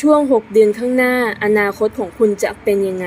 ช่วง 6 เดือนข้างหน้า อนาคตของคุณจะเป็นยังไง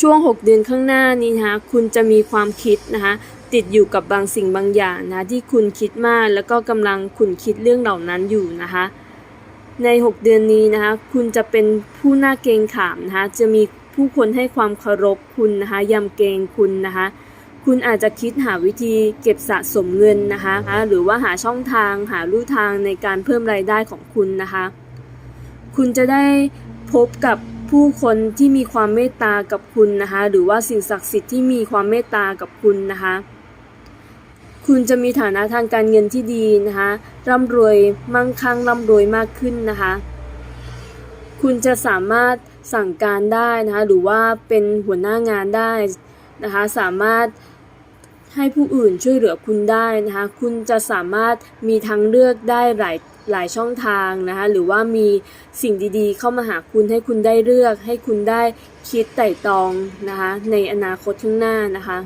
ช่วง 6 เดือนข้างหน้านี้นะคะคุณจะมีความคิดนะคะติดอยู่กับบางสิ่งบางอย่างนะที่คุณคิดมากแล้วก็กำลังขุนคิดเรื่องเหล่านั้นอยู่นะคะใน 6 เดือนนี้นะคะคุณจะเป็นผู้น่าเกรงขามนะคะจะมีผู้คนให้ความเคารพคุณนะคะยำเกรงคุณนะคะคุณอาจจะคิดหาวิธีเก็บสะสมเงินนะคะหรือว่าหาช่องทางหาลู่ทางในการเพิ่มรายได้ของคุณนะคะ คุณจะได้พบกับ ผู้คนที่มีความเมตตากับคุณนะคะ หรือว่าสิ่งศักดิ์สิทธิ์ที่มีความเมตตากับคุณนะคะ คุณจะมีฐานะทางการเงินที่ดีนะคะร่ำรวยมั่งคั่งร่ำรวยมากขึ้นนะคะ คุณจะสามารถสั่งการได้นะคะหรือว่าเป็นหัวหน้างานได้นะคะสามารถให้ผู้อื่นช่วยเหลือคุณได้นะคะ คุณจะสามารถมีทางเลือกได้หลาย หลายช่องทางนะคะ หรือว่ามีสิ่งดีๆ เข้ามาหาคุณให้คุณได้เลือก ให้คุณได้คิดไต่ตองนะคะ ในอนาคตข้างหน้านะคะ